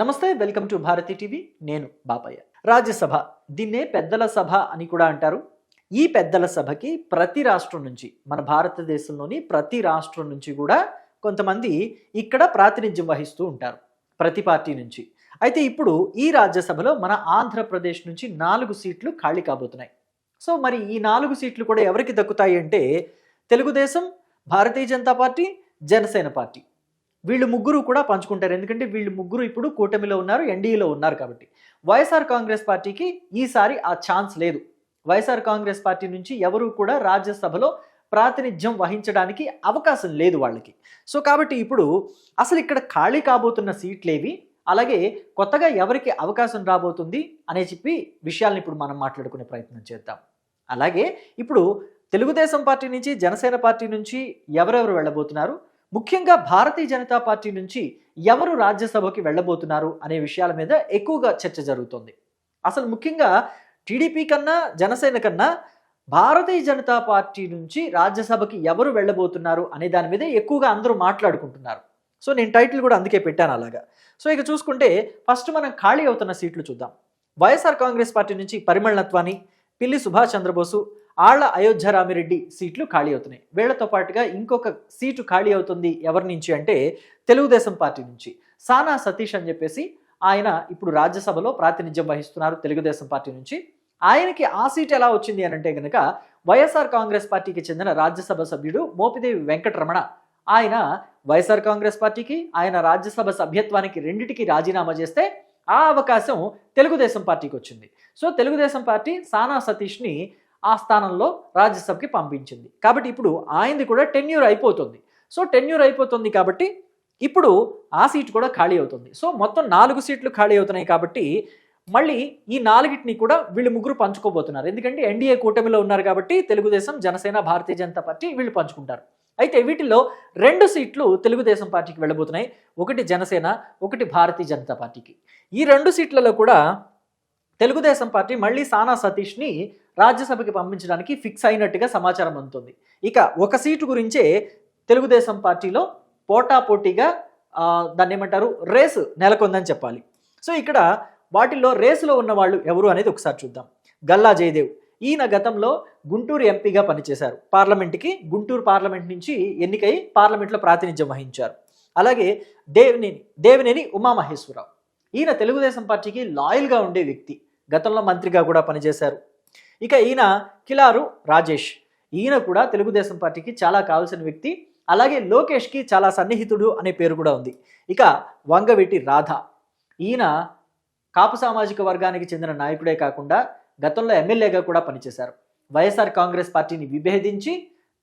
నమస్తే welcome to Bharati TV. నేను బాపయ్య. రాజ్యసభ దీన్నే పెద్దల సభ అని కూడా అంటారు. ఈ పెద్దల సభకి ప్రతి రాష్ట్రం నుంచి మన భారతదేశంలోని ప్రతి రాష్ట్రం నుంచి కూడా కొంతమంది ఇక్కడ ప్రాతినిధ్యం వహిస్తూ ఉంటారు ప్రతి పార్టీ నుంచి. అయితే ఇప్పుడు ఈ రాజ్యసభలో మన ఆంధ్రప్రదేశ్ నుంచి నాలుగు సీట్లు ఖాళీ కాబోతున్నాయి. సో మరి ఈ నాలుగు సీట్లు కూడా ఎవరికి దక్కుతాయి అంటే తెలుగుదేశం భారతీయ జనతా పార్టీ జనసేన పార్టీ. వీళ్ళు ముగ్గురు కూడా పంచుకుంటారు. ఎందుకంటే వీళ్ళు ముగ్గురు ఇప్పుడు కూటమిలో ఉన్నారు ఎన్డీఏలో ఉన్నారు కాబట్టి. వైఎస్ఆర్ కాంగ్రెస్ పార్టీకి ఈసారి ఆ ఛాన్స్ లేదు. వైఎస్ఆర్ కాంగ్రెస్ పార్టీ నుంచి ఎవరు కూడా రాజ్యసభలో ప్రాతినిధ్యం వహించడానికి అవకాశం లేదు వాళ్ళకి. సో కాబట్టి ఇప్పుడు అసలు ఇక్కడ ఖాళీ కాబోతున్న సీట్లేవి అలాగే కొత్తగా ఎవరికి అవకాశం రాబోతుంది అనే చెప్పి విషయాలను ఇప్పుడు మనం మాట్లాడుకునే ప్రయత్నం చేద్దాం. అలాగే ఇప్పుడు తెలుగుదేశం పార్టీ నుంచి జనసేన పార్టీ నుంచి ఎవరెవరు వెళ్ళబోతున్నారు? ముఖ్యంగా భారతీయ జనతా పార్టీ నుంచి ఎవరు రాజ్యసభకి వెళ్ళబోతున్నారు అనే విషయాల మీద ఎక్కువగా చర్చ జరుగుతుంది. అసలు ముఖ్యంగా టీడీపీ కన్నా జనసేన కన్నా భారతీయ జనతా పార్టీ నుంచి రాజ్యసభకి ఎవరు వెళ్ళబోతున్నారు అనే దాని మీద ఎక్కువగా అందరూ మాట్లాడుకుంటున్నారు. సో నేను టైటిల్ కూడా అందుకే పెట్టాను అలాగా. సో ఇక చూసుకుంటే ఫస్ట్ మనం ఖాళీ అవుతున్న సీట్లు చూద్దాం. వైఎస్ఆర్ కాంగ్రెస్ పార్టీ నుంచి పరిమళ నత్వాని పిల్లి సుభాష్ చంద్రబోసు ఆళ్ళ అయోధ్య రామిరెడ్డి సీట్లు ఖాళీ అవుతున్నాయి. వీళ్ళతో పాటుగా ఇంకొక సీటు ఖాళీ అవుతుంది ఎవరి నుంచి అంటే తెలుగుదేశం పార్టీ నుంచి. సానా సతీష్ అని చెప్పేసి ఆయన ఇప్పుడు రాజ్యసభలో ప్రాతినిధ్యం వహిస్తున్నారు తెలుగుదేశం పార్టీ నుంచి. ఆయనకి ఆ సీట్ ఎలా వచ్చింది అని అంటే కనుక వైఎస్ఆర్ కాంగ్రెస్ పార్టీకి చెందిన రాజ్యసభ సభ్యుడు మోపిదేవి వెంకటరమణ ఆయన వైఎస్ఆర్ కాంగ్రెస్ పార్టీకి ఆయన రాజ్యసభ సభ్యత్వానికి రెండిటికి రాజీనామా చేస్తే ఆ అవకాశం తెలుగుదేశం పార్టీకి వచ్చింది. సో తెలుగుదేశం పార్టీ సానా సతీష్ని ఆ స్థానంలో రాజ్యసభకి పంపించింది. కాబట్టి ఇప్పుడు ఆయనది కూడా టెన్యూర్ అయిపోతుంది. సో టెన్యూర్ అయిపోతుంది కాబట్టి ఇప్పుడు ఆ సీట్ కూడా ఖాళీ అవుతుంది. సో మొత్తం నాలుగు సీట్లు ఖాళీ అవుతున్నాయి కాబట్టి మళ్ళీ ఈ నాలుగిటిని కూడా వీళ్ళు ముగ్గురు పంచుకోబోతున్నారు. ఎందుకంటే ఎన్డీఏ కూటమిలో ఉన్నారు కాబట్టి తెలుగుదేశం జనసేన భారతీయ జనతా పార్టీ వీళ్ళు పంచుకుంటారు. అయితే వీటిల్లో రెండు సీట్లు తెలుగుదేశం పార్టీకి వెళ్ళబోతున్నాయి. ఒకటి జనసేన ఒకటి భారతీయ జనతా పార్టీకి. ఈ రెండు సీట్లలో కూడా తెలుగుదేశం పార్టీ మళ్ళీ సానా సతీష్ని రాజ్యసభకి పంపించడానికి ఫిక్స్ అయినట్టుగా సమాచారం అందుతుంది. ఇక ఒక సీటు గురించే తెలుగుదేశం పార్టీలో పోటాపోటీగా దాన్ని ఏమంటారు రేసు నెలకొందని చెప్పాలి. సో ఇక్కడ వాటిల్లో రేసులో ఉన్న వాళ్ళు ఎవరు అనేది ఒకసారి చూద్దాం. గల్లా జయదేవ్. ఈయన గతంలో గుంటూరు ఎంపీగా పనిచేశారు. పార్లమెంట్కి గుంటూరు పార్లమెంట్ నుంచి ఎన్నికై పార్లమెంట్లో ప్రాతినిధ్యం వహించారు. అలాగే దేవినేని దేవినేని ఉమామహేశ్వరరావు. ఈయన తెలుగుదేశం పార్టీకి లాయల్గా ఉండే వ్యక్తి. గతంలో మంత్రిగా కూడా పనిచేశారు. ఇక ఈయన కిలారు రాజేష్. ఈయన కూడా తెలుగుదేశం పార్టీకి చాలా కావాల్సిన వ్యక్తి. అలాగే లోకేష్కి చాలా సన్నిహితుడు అనే పేరు కూడా ఉంది. ఇక వంగవీటి రాధ. ఈయన కాపు సామాజిక వర్గానికి చెందిన నాయకుడే కాకుండా గతంలో ఎమ్మెల్యేగా కూడా పనిచేశారు. వైఎస్ఆర్ కాంగ్రెస్ పార్టీని విభేదించి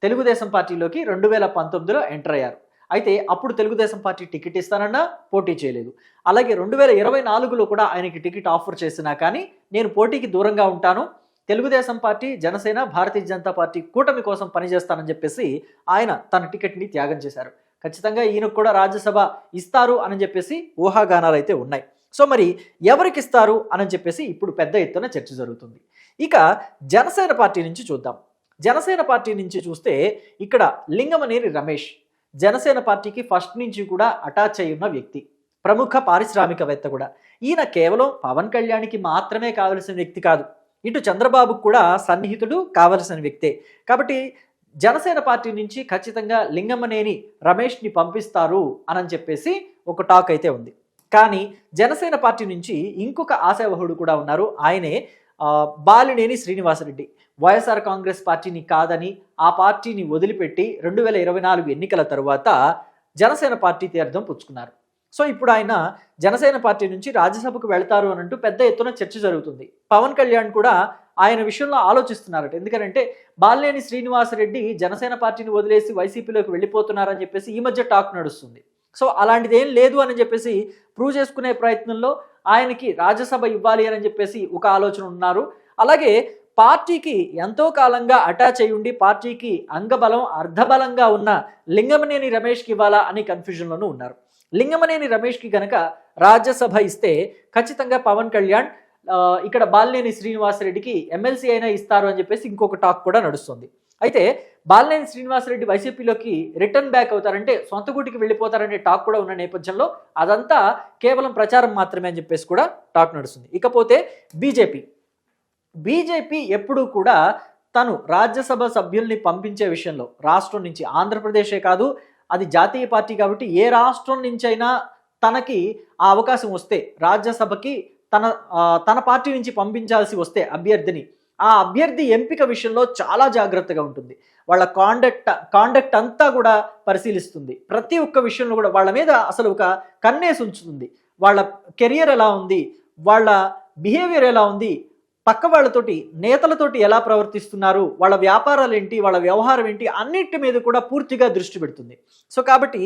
తెలుగుదేశం పార్టీలోకి రెండు వేల పంతొమ్మిదిలో ఎంటర్ అయ్యారు. అయితే అప్పుడు తెలుగుదేశం పార్టీ టికెట్ ఇస్తానన్నా పోటీ చేయలేదు. అలాగే రెండు వేల ఇరవై నాలుగులో కూడా ఆయనకి టికెట్ ఆఫర్ చేసినా కానీ నేను పోటీకి దూరంగా ఉంటాను. తెలుగుదేశం పార్టీ జనసేన భారతీయ జనతా పార్టీ కూటమి కోసం పనిచేస్తానని చెప్పేసి ఆయన తన టికెట్ని త్యాగం చేశారు. ఖచ్చితంగా ఈయనకు కూడా రాజ్యసభ ఇస్తారు అని చెప్పేసి ఊహాగానాలు అయితే ఉన్నాయి. సో మరి ఎవరికి ఇస్తారు అని చెప్పేసి ఇప్పుడు పెద్ద ఎత్తున చర్చ జరుగుతుంది. ఇక జనసేన పార్టీ నుంచి చూద్దాం. జనసేన పార్టీ నుంచి చూస్తే ఇక్కడ లింగమనేని రమేష్ జనసేన పార్టీకి ఫస్ట్ నుంచి కూడా అటాచ్ అయి ఉన్న వ్యక్తి. ప్రముఖ పారిశ్రామికవేత్త కూడా. ఈయన కేవలం పవన్ కళ్యాణ్కి మాత్రమే కావలసిన వ్యక్తి కాదు. ఇటు చంద్రబాబుకు కూడా సన్నిహితుడు కావలసిన వ్యక్తే. కాబట్టి జనసేన పార్టీ నుంచి ఖచ్చితంగా లింగమనేని రమేష్ని పంపిస్తారు అని చెప్పేసి ఒక టాక్ అయితే ఉంది. కానీ జనసేన పార్టీ నుంచి ఇంకొక ఆశావహుడు కూడా ఉన్నారు. ఆయనే బాలినేని శ్రీనివాసరెడ్డి. వైఎస్ఆర్ కాంగ్రెస్ పార్టీని కాదని ఆ పార్టీని వదిలిపెట్టి రెండు వేల ఇరవై నాలుగు ఎన్నికల తరువాత జనసేన పార్టీ తీర్థం పుచ్చుకున్నారు. సో ఇప్పుడు ఆయన జనసేన పార్టీ నుంచి రాజ్యసభకు వెళ్తారు అని అంటూ పెద్ద ఎత్తున చర్చ జరుగుతుంది. పవన్ కళ్యాణ్ కూడా ఆయన విషయంలో ఆలోచిస్తున్నారట. ఎందుకంటే బాలినేని శ్రీనివాసరెడ్డి జనసేన పార్టీని వదిలేసి వైసీపీలోకి వెళ్ళిపోతున్నారని చెప్పేసి ఈ మధ్య టాక్ నడుస్తుంది. సో అలాంటిది ఏం లేదు అని చెప్పేసి ప్రూవ్ చేసుకునే ప్రయత్నంలో ఆయనకి రాజ్యసభ ఇవ్వాలి అని చెప్పేసి ఒక ఆలోచన ఉన్నారు. అలాగే పార్టీకి ఎంతో కాలంగా అటాచ్ అయ్యుండి పార్టీకి అంగబలం అర్ధబలంగా ఉన్న లింగమనేని రమేష్కి ఇవ్వాలా అని కన్ఫ్యూజన్లోనూ ఉన్నారు. లింగమనేని రమేష్కి గనక రాజ్యసభ ఇస్తే ఖచ్చితంగా పవన్ కళ్యాణ్ ఇక్కడ బాలినేని శ్రీనివాసరెడ్డికి ఎమ్మెల్సీ అయినా ఇస్తారు అని చెప్పేసి ఇంకొక టాక్ కూడా నడుస్తుంది. అయితే బాలినేని శ్రీనివాసరెడ్డి వైసీపీలోకి రిటర్న్ బ్యాక్ అవుతారంటే సొంత గూటికి వెళ్ళిపోతారనే టాక్ కూడా ఉన్న నేపథ్యంలో అదంతా కేవలం ప్రచారం మాత్రమే అని చెప్పేసి కూడా టాక్ నడుస్తుంది. ఇకపోతే బీజేపీ. బీజేపీ ఎప్పుడూ కూడా తను రాజ్యసభ సభ్యుల్ని పంపించే విషయంలో రాష్ట్రం నుంచి ఆంధ్రప్రదేశే కాదు అది జాతీయ పార్టీ కాబట్టి ఏ రాష్ట్రం నుంచైనా తనకి ఆ అవకాశం వస్తే రాజ్యసభకి తన తన పార్టీ నుంచి పంపించాల్సి వస్తే అభ్యర్థిని ఆ అభ్యర్థి ఎంపిక విషయంలో చాలా జాగ్రత్తగా ఉంటుంది. వాళ్ళ కాండక్ట్ కాండక్ట్ అంతా కూడా పరిశీలిస్తుంది. ప్రతి ఒక్క విషయంలో కూడా వాళ్ళ మీద అసలు ఒక కన్నేసి ఉంచుతుంది. వాళ్ళ కెరియర్ ఎలా ఉంది? వాళ్ళ బిహేవియర్ ఎలా ఉంది? పక్క వాళ్ళతోటి నేతలతోటి ఎలా ప్రవర్తిస్తున్నారు వాళ్ళ వ్యాపారాలు ఏంటి వాళ్ళ వ్యవహారం ఏంటి అన్నిటి మీద కూడా పూర్తిగా దృష్టి పెడుతుంది. సో కాబట్టి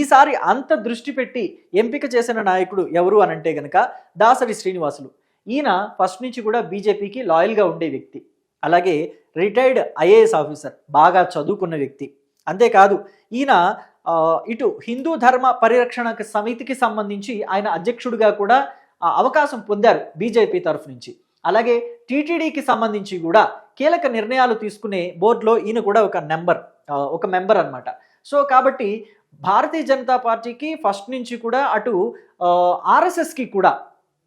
ఈసారి అంత దృష్టి పెట్టి ఎంపిక చేసిన నాయకుడు ఎవరు అని అంటే గనక దాసరి శ్రీనివాసులు. ఈయన ఫస్ట్ నుంచి కూడా బీజేపీకి లాయల్గా ఉండే వ్యక్తి. అలాగే రిటైర్డ్ ఐఏఎస్ ఆఫీసర్ బాగా చదువుకున్న వ్యక్తి. అంతేకాదు ఈయన ఇటు హిందూ ధర్మ పరిరక్షణ సమితికి సంబంధించి ఆయన అధ్యక్షుడిగా కూడా అవకాశం పొందారు బీజేపీ తరఫు నుంచి. అలాగే టీటీడీకి సంబంధించి కూడా కీలక నిర్ణయాలు తీసుకునే బోర్డులో ఈయన కూడా ఒక నెంబర్ ఒక మెంబర్ అన్నమాట. సో కాబట్టి భారతీయ జనతా పార్టీకి ఫస్ట్ నుంచి కూడా అటు ఆర్ఎస్ఎస్కి కూడా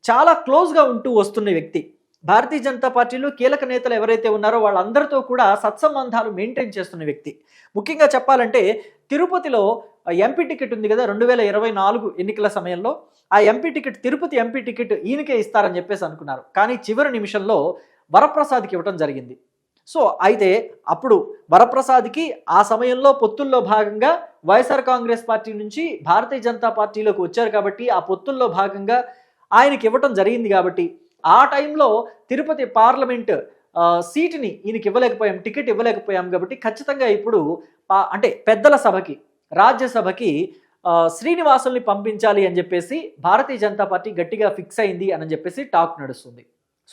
చాలా క్లోజ్గా ఉంటూ వస్తున్న వ్యక్తి. భారతీయ జనతా పార్టీలో కీలక నేతలు ఎవరైతే ఉన్నారో వాళ్ళందరితో కూడా సత్సంబంధాలు మెయింటైన్ చేస్తున్న వ్యక్తి. ముఖ్యంగా చెప్పాలంటే తిరుపతిలో ఎంపీ టికెట్ ఉంది కదా రెండు వేల ఇరవై నాలుగు ఎన్నికల సమయంలో ఆ MP ticket Tirupati MP ticket ఈయనకే ఇస్తారని చెప్పేసి అనుకున్నారు. కానీ చివరి నిమిషంలో వరప్రసాద్కి ఇవ్వటం జరిగింది. సో అయితే అప్పుడు వరప్రసాద్కి ఆ సమయంలో పొత్తుల్లో భాగంగా వైఎస్ఆర్ కాంగ్రెస్ పార్టీ నుంచి భారతీయ జనతా పార్టీలోకి వచ్చారు కాబట్టి ఆ పొత్తుల్లో భాగంగా ఆయనకి ఇవ్వటం జరిగింది కాబట్టి ఆ టైంలో తిరుపతి పార్లమెంట్ సీటుని ఈయనకి ఇవ్వలేకపోయాం టికెట్ ఇవ్వలేకపోయాం కాబట్టి ఖచ్చితంగా ఇప్పుడు అంటే పెద్దల సభకి రాజ్యసభకి శ్రీనివాసుల్ని పంపించాలి అని చెప్పేసి భారతీయ జనతా పార్టీ గట్టిగా ఫిక్స్ అయింది అని చెప్పేసి టాక్ నడుస్తుంది.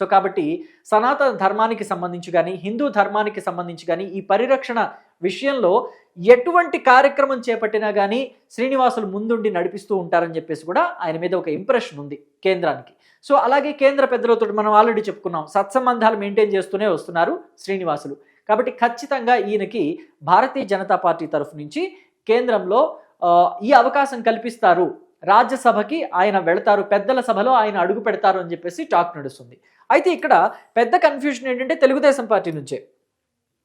సో కాబట్టి సనాతన ధర్మానికి సంబంధించి కానీ హిందూ ధర్మానికి సంబంధించి కానీ ఈ పరిరక్షణ విషయంలో ఎటువంటి కార్యక్రమం చేపట్టినా కానీ శ్రీనివాసులు ముందుండి నడిపిస్తూ ఉంటారని చెప్పేసి కూడా ఆయన మీద ఒక ఇంప్రెషన్ ఉంది కేంద్రానికి. సో అలాగే కేంద్ర పెద్దలతో మనం ఆల్రెడీ చెప్పుకున్నాం సత్సంబంధాలు మెయింటైన్ చేస్తూనే వస్తున్నారు శ్రీనివాసులు. కాబట్టి ఖచ్చితంగా ఈయనకి భారతీయ జనతా పార్టీ తరఫు నుంచి కేంద్రంలో ఈ అవకాశం కల్పిస్తారు. రాజ్యసభకి ఆయన వెళతారు పెద్దల సభలో ఆయన అడుగు పెడతారు అని చెప్పేసి టాక్ నడుస్తుంది. అయితే ఇక్కడ పెద్ద కన్ఫ్యూజన్ ఏంటంటే తెలుగుదేశం పార్టీ నుంచే.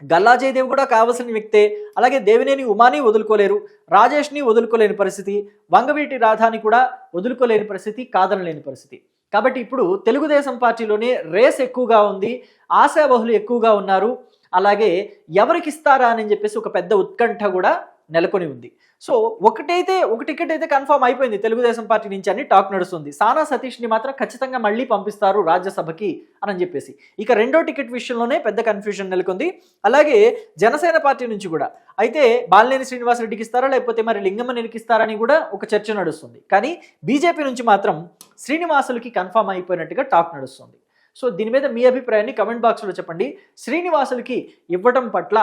గల్లా జయదేవ్ కూడా కావలసిన వ్యక్తే అలాగే దేవినేని ఉమాని వదులుకోలేరు రాజేష్ని వదులుకోలేని పరిస్థితి వంగవీటి రాధాని కూడా వదులుకోలేని పరిస్థితి కాదనలేని పరిస్థితి. కాబట్టి ఇప్పుడు తెలుగుదేశం పార్టీలోనే రేస్ ఎక్కువగా ఉంది ఆశాబహులు ఎక్కువగా ఉన్నారు అలాగే ఎవరికి ఇస్తారా అని చెప్పేసి ఒక పెద్ద ఉత్కంఠ కూడా నెలకొని ఉంది. సో ఒకటైతే ఒక టికెట్ అయితే కన్ఫర్మ్ అయిపోయింది. తెలుగుదేశం పార్టీ నుంచి అని టాక్ నడుస్తుంది. సానా సతీష్ని మాత్రం ఖచ్చితంగా మళ్ళీ పంపిస్తారు రాజ్యసభకి అని చెప్పేసి. ఇక రెండో టికెట్ విషయంలోనే పెద్ద కన్ఫ్యూజన్ నెలకొంది. అలాగే జనసేన పార్టీ నుంచి కూడా. అయితే బాలినేని శ్రీనివాసరెడ్డికి ఇస్తారా లేకపోతే మరి లింగమనేనికి ఇస్తారని కూడా ఒక చర్చ నడుస్తుంది. కానీ బీజేపీ నుంచి మాత్రం శ్రీనివాసులకి కన్ఫర్మ్ అయిపోయినట్టుగా టాక్ నడుస్తుంది. సో దీని మీద మీ అభిప్రాయాన్ని కమెంట్ బాక్స్లో చెప్పండి. శ్రీనివాసులకి ఇవ్వటం పట్ల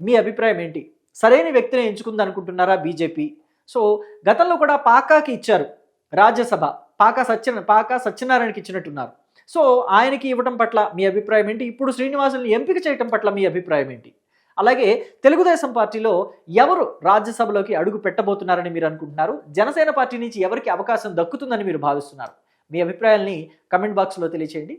మీ అభిప్రాయం ఏంటి? సరైన వ్యక్తిని ఎంచుకుంది అనుకుంటున్నారా బీజేపీ? సో గతంలో కూడా పాకాకి ఇచ్చారు రాజ్యసభ. పాకా సత్య పాకా సత్యనారాయణకి ఇచ్చినట్టున్నారు. సో ఆయనకి ఇవ్వటం పట్ల మీ అభిప్రాయం ఏంటి? ఇప్పుడు శ్రీనివాసుల్ని ఎంపిక చేయటం పట్ల మీ అభిప్రాయం ఏంటి? అలాగే తెలుగుదేశం పార్టీలో ఎవరు రాజ్యసభలోకి అడుగు పెట్టబోతున్నారని మీరు అనుకుంటున్నారు? జనసేన పార్టీ నుంచి ఎవరికి అవకాశం దక్కుతుందని మీరు భావిస్తున్నారు? మీ అభిప్రాయాల్ని కమెంట్ బాక్స్లో తెలియచేయండి.